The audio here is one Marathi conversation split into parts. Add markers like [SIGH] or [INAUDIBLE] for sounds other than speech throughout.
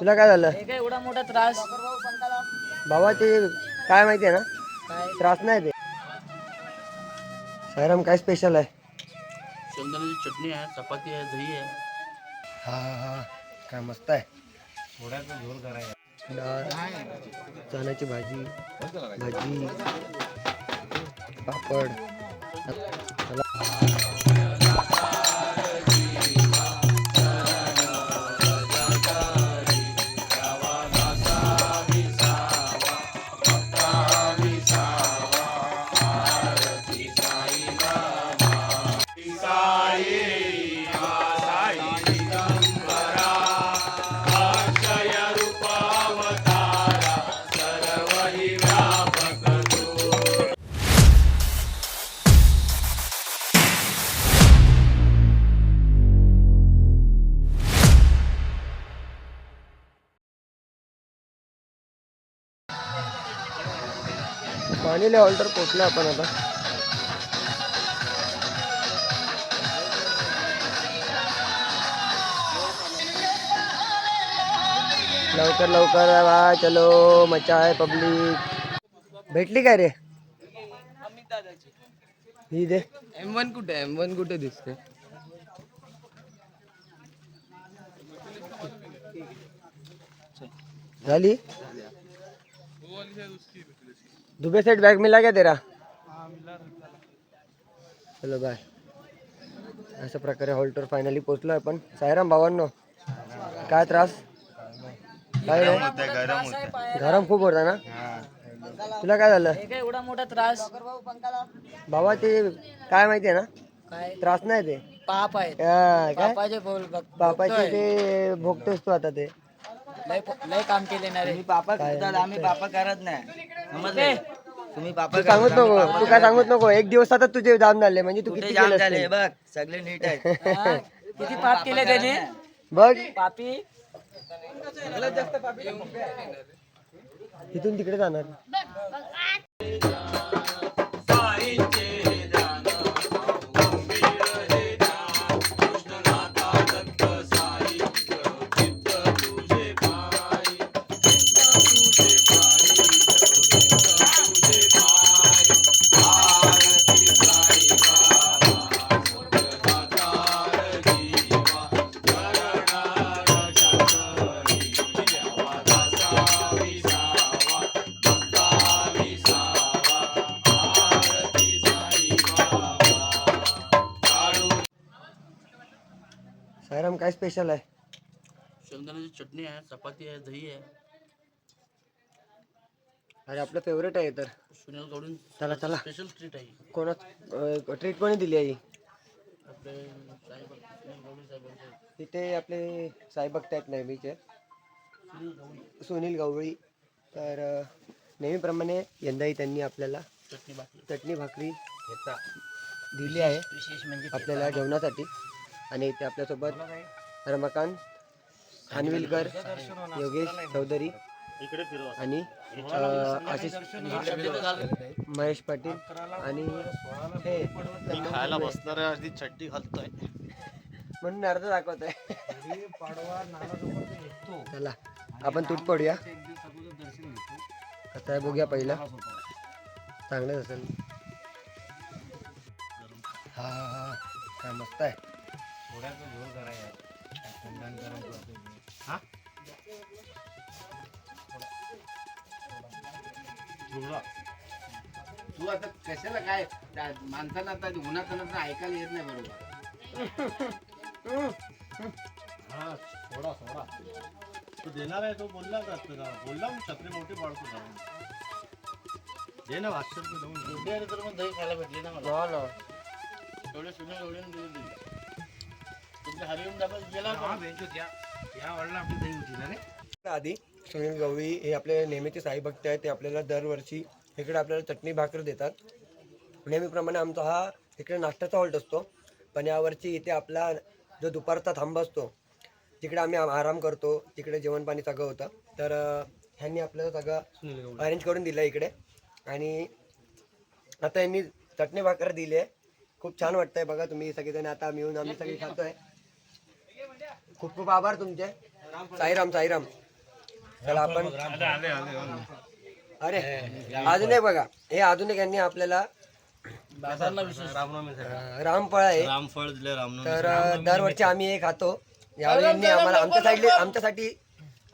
तुला काय झालं? हे काय एवढा मोठा त्रास? बाबा ते काय माहिती आहे ना? काय? त्रास नाही ते. सायराम काय स्पेशल आहे? शेंगदाण्याची चटणी आहे चपाती आहे दही आहे. हा हा हा काय मस्त आहे. डाळ चण्याची भाजी भाजी पापड. पाणी लेवल तर पोचलो आपण आता. लवकर लवकर बा चलो मचा आहे पब्लिक भेटली काय रे? ही दे. एम वन कुठे एम वन कुठे दिसते झाली? दुबे सेट बैग मिला क्या तेरा? चलो बाय अशा प्रकारे हॉल्टर फायनली पोचलो आपण सायराम भावांनो काय त्रास? काय रे? गरम खूप होता ना? तुला काय झालं? हे काय एवढा मोठा त्रास? बाबा ते काय माहितीये ना? काय? त्रास नाही ते. पाप आहेत. हा, काय? पापाचे बापाचे ते भोगतोस तू आता ते. लय काम केले ना रे. पापा करतात आम्ही पापा करत नाही. समजले? तुम्ही पापा तू सांगूच नको तू काय सांगूच नको. एक दिवस आता तुझे जाम झाले म्हणजे तू कुठे किती जाम झाले. बघ सगळे नीट आहेत. [LAUGHS] हा? किती पाप केले त्याने? बघ. पापी? इथून तिकडे जाणार. काय स्पेशल आहे? शेंगदाण्याची चटणी आहे चपाती आहे दही आहे. अरे आपलं फेवरेट आहे तर. सुनील गौडीन चला चला. स्पेशल ट्रीट आहे कोणा ट्रीट कोणी दिली आहे ही? आपले साहेब सुनील गौडी साहेबांचे. इथे आपले साई बघतायत नेहमीचे सुनील गवळी. तर अं, नेहमीप्रमाणे यंदाही त्यांनी आपल्याला चटणी बाकी चटणी भाकरी दिली आहे विशेष म्हणजे आपल्याला जेवणासाठी. आणि इथे आपल्यासोबत रमाकांत खानविलकर योगेश चौधरी इकडे फिरवा. आणि आशिष महेश पाटील आणि हे खायला बसणार आधी चटणी घालतोय. म्हणून अर्ध दाखवत आहे चला आपण तूट पडूया. आता हे बघूया पहिला. चांगलंच असेल. हा हा हा. काय मस्त आहे. तू आता कशाला काय? त्या माणसाला आता उन्हात ऐकायला येत नाही बरोबर. तो देणार आहे तो बोलला का तुला बोलला मग छत्री मोठी पाडतो जाऊन दे ना वाटतं जाऊन तर मग दही खायला भेटली ना मला. हो ना एवढे दिली. आधी सुनील गवळी हे आपले नेहमीचे साई भक्त आहेत ते आपल्याला दरवर्षी इकडे आपल्याला चटणी भाकर देतात. नेहमीप्रमाणे आमचा हा इकडे नाश्त्याचा हॉल्ट असतो. पण यावर्षी इथे आपला जो दुपारचा थांबा असतो तिकडे आम्ही आम- आराम करतो. तिकडे जेवण पाणी सगळं होतं. तर ह्यांनी आपल्याला सगळं अरेंज करून दिलं इकडे. आणि आता यांनी चटणी भाकर दिली आहे. खूप छान वाटतंय बघा तुम्ही सगळेजण. आता मिळून आम्ही सगळे खातोय. खूप खूप आभार तुमचे. साईराम साईराम. चला आपण अरे अजून एक बघा. हे अजून एक यांनी आपल्याला रामफळ आहे. रामफळ तर दरवर्षी आम्ही हे खातो. यावेळी यांनी आम्हाला आमच्या साईडला आमच्यासाठी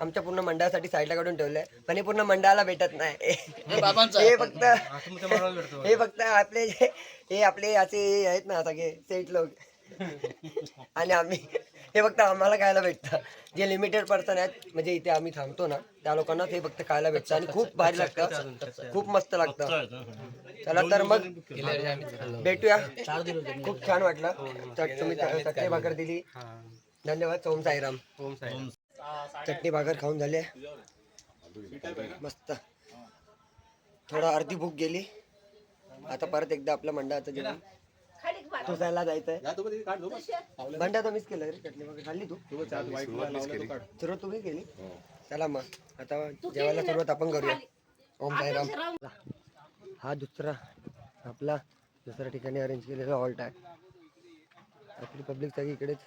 आमच्या पूर्ण मंडळासाठी साईडला काढून ठेवलंय. पण हे पूर्ण मंडळाला भेटत नाही. हे फक्त हे फक्त आपले जे- हे आपले असे आहेत ना सगळे सेट लोक. आणि आम्ही हे फक्त आम्हाला खायला भेटतं. जे लिमिटेड पर्सन आहेत म्हणजे इथे आम्ही थांबतो ना त्या लोकांना ते फक्त खायला भेटतं आणि खूप भारी लागतं. खूप मस्त लागतं. चला तर मग भेटूया. खूप छान वाटलं. तुम्ही चटणी भाकर दिली. धन्यवाद. ओम साईराम. चटणी भाकर खाऊन झाले. मस्त. थोडा अर्धी भूक गेली. आता परत एकदा आपल्या मंडळाचं जेवण. तुझायला जायचंय. बंडा तर मिस केलं रे चटणी भाकर खाल्ली तू? सुरुवात तुम्ही केली? चला मग आता जेवायला सुरुवात आपण करूया. ओम साईराम. हा दुसरा आपला दुसऱ्या ठिकाणी अरेंज केलेला हॉल्ट आहे. आपली पब्लिक सगळी इकडेच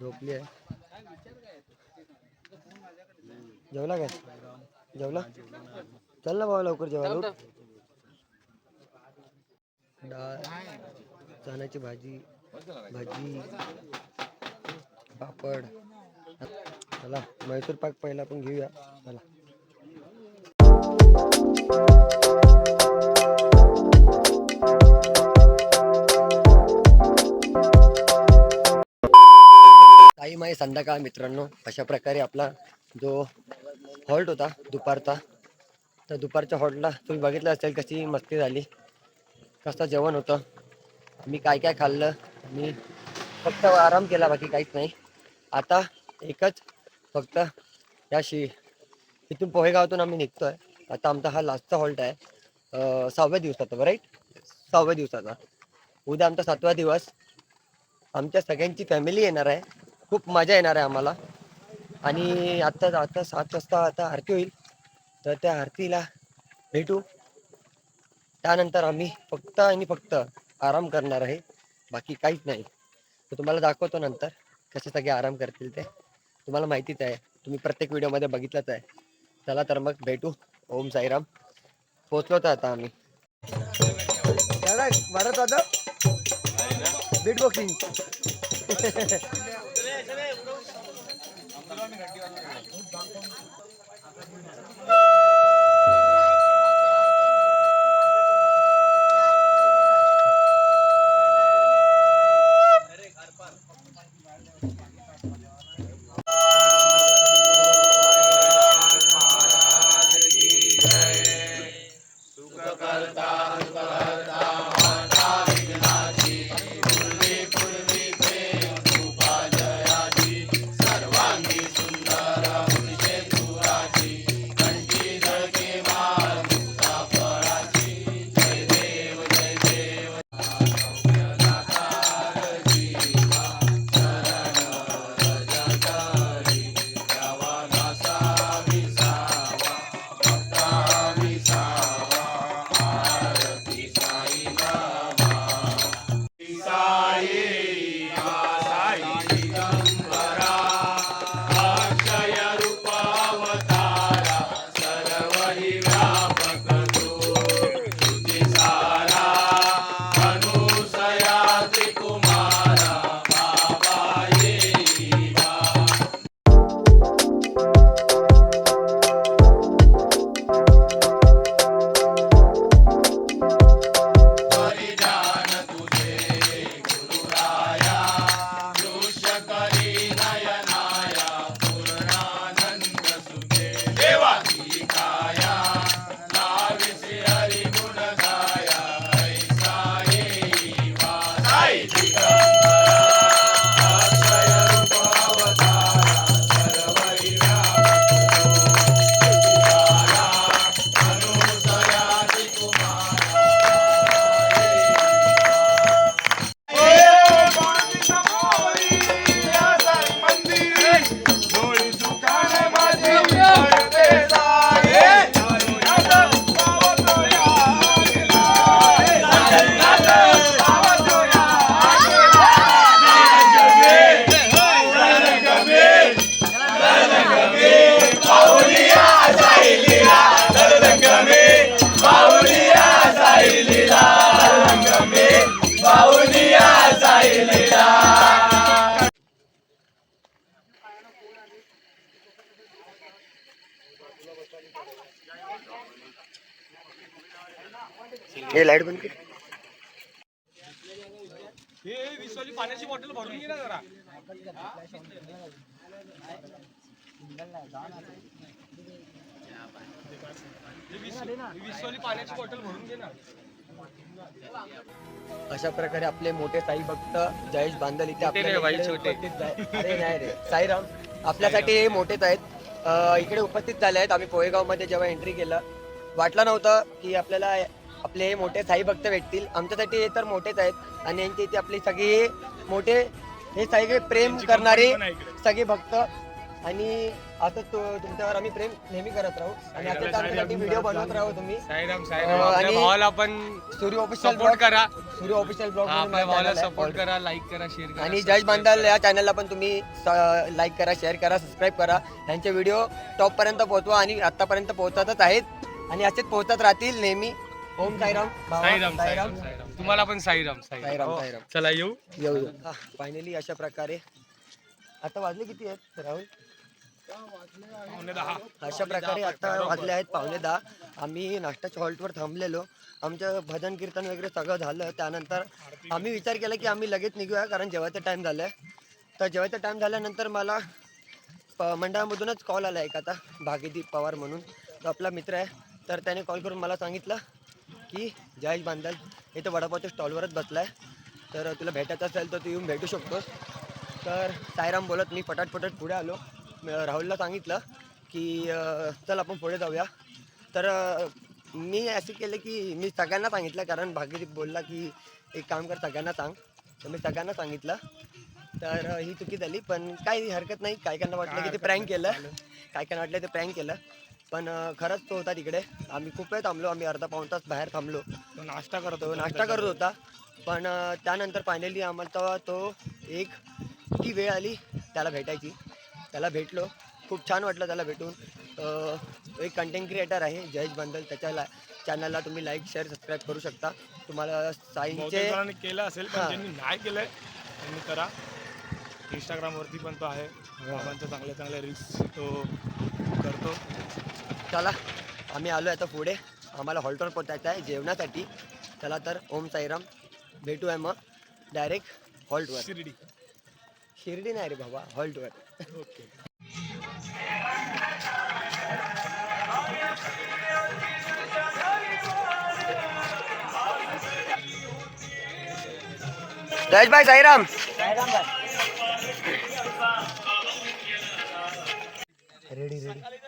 झोपली आहे. जेवला काय? जेवला? चल ना बाबा लवकर जेवायला. डाळ. चण्याची भाजी भाजी पापड. चला मैसूर पाक पहिला आपण घेऊया. चला. काही माही संध्याकाळ मित्रांनो. अशा प्रकारे आपला जो हॉल्ट होता दुपारचा तर दुपारच्या हॉल्टला तुम्ही बघितलं असेल कशी मस्ती झाली कसं जेवण होतं. मी काय काय खाल्लं मी फक्त आराम केला बाकी काहीच नाही. आता एकच फक्त या शि इथून पोहेगावातून आम्ही निघतोय. आता आमचा हा लास्टचा हॉल्ट आहे. सहाव्या दिवसाचा राईट सहाव्या दिवसाचा. उद्या आमचा सातवा दिवस. आमच्या सगळ्यांची फॅमिली येणार आहे. खूप मजा येणार आहे आम्हाला. आणि आत्ता आता सात वाजता आता आरती होईल. तर त्या आरतीला भेटू. त्यानंतर आम्ही फक्त आणि फक्त आराम करणार आहे. बाकी काहीच नाही. तर तुम्हाला दाखवतो नंतर कसे सगळे आराम करतील ते. तुम्हाला माहितीच आहे. तुम्ही प्रत्येक व्हिडिओमध्ये बघितलंच आहे. चला तर मग भेटू. ओम साईराम. पोचलो तर आता आम्ही. बरं आता बीट बॉक्सिंग सुखकर्ता हे लाइट बंद कर. अशा प्रकारे आपले मोठे साई भक्त जयेश बांदल इथे उपस्थित. अरे नाही रे. साईराम आपल्यासाठी हे मोठेच आहेत. अं, इकडे उपस्थित झाले आहेत. आम्ही पोहेगावमध्ये जेव्हा एंट्री केलं वाटलं नव्हतं की आपल्याला आपले हे मोठे साई भक्त भेटतील. आमच्यासाठी हे तर मोठेच आहेत. आणि यांची इथे आपली सगळी मोठे हे सगळे प्रेम करणारे सगळे भक्त. आणि असं तो तुमच्यावर आम्ही प्रेम नेहमी करत राहू. आणि आमच्यासाठी व्हिडिओ बनवत राहू तुम्ही. साईराम साईराम. आणि भावाला आपण सूर्य ऑफिशियल सपोर्ट करा. सूर्य ऑफिशियल ब्लॉग भावाला सपोर्ट करा लाईक करा शेअर करा आणि जयेश बांदल या चॅनलला पण तुम्ही लाईक करा शेअर करा सबस्क्राईब करा. त्यांचे व्हिडिओ टॉप पर्यंत पोहोचवा आणि आतापर्यंत पोहोचतच आहेत. आणि असेच पोहोचत राहतील नेहमी. ओम साईराम. साईराम साईराम साईराम. तुम्हाला पण साईराम साईराम. साईराम साईराम. चला येऊ. येऊ फायनली अशा प्रकारे. आता वाजले किती आहेत राहुल? अशा प्रकारे आता वाजले आहेत पावणे दहा. आम्ही नाश्त्याच्या हॉल्टवर थांबलेलो. आमचं भजन कीर्तन वगैरे सगळं झालं. त्यानंतर आम्ही विचार केला की आम्ही लगेच निघूया कारण जेवायचा टाईम झाला आहे तर जेवायचा टाईम झाल्यानंतर मला प मंडळामधूनच कॉल आला एक आता भागीदीप पवार म्हणून. तो आपला मित्र आहे. तर त्याने कॉल करून मला सांगितलं की जयेश बांदल इथं वडापावच्या स्टॉलवरच बसला आहे तर तुला भेटायचं असेल तर तू येऊन भेटू शकतोस. तर सायराम बोलत मी फटाट पुढे आलो. राहुलला सांगितलं की चल आपण पुढे जाऊया. तर मी असे केलं की मी सगळ्यांना सांगितलं कारण भागीदीप बोलला की एक काम कर सगळ्यांना सांग. तर मी सगळ्यांना सांगितलं. तर ही चुकी झाली पण काही हरकत नाही. काय कायना वाटलं की ते प्रँक केलं. काय काय वाटलं ते प्रँक केलं. पण खरंच तो होता तिकडे. आम्ही खूप वेळ थांबलो. आम्ही अर्धा पाऊण तास बाहेर थांबलो. नाश्ता करतो नाश्ता करत होता. पण त्यानंतर फायनली आम्हाला तो एक ती वेळ आली त्याला भेटायची. त्याला भेटलो. खूप छान वाटलं त्याला भेटून. तो एक कंटेंट क्रिएटर आहे जयेश बंदल. त्याच्या चॅनलला तुम्ही लाईक शेअर सबस्क्राईब करू शकता. तुम्हाला जणांनी केलं असेल नाही त्यांनी करा. इंस्टाग्राम वरती पण तो आहे. बाबांच्या चांगल्या चांगल्या रील्स तो करतो. चला आम्ही आलो आता पुढे. आम्हाला हॉल्टवर पोचायचं आहे जेवणासाठी. चला तर ओम साईराम. भेटूया मग डायरेक्ट हॉल्टवर शिर्डी. शिर्डी नाही रे बाबा हॉल्टवर ओके. जयेश भाई साईराम. रेडी रेडी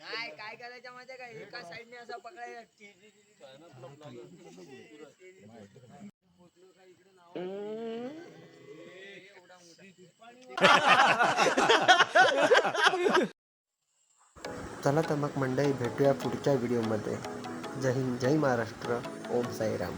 काय काय करायचं माहिती काय एका साईडने असं पकडायचं. [LAUGHS] चला तर मग मंडळी भेटूया पुढच्या व्हिडिओमध्ये जय हिंद जय महाराष्ट्र. ओम साईराम.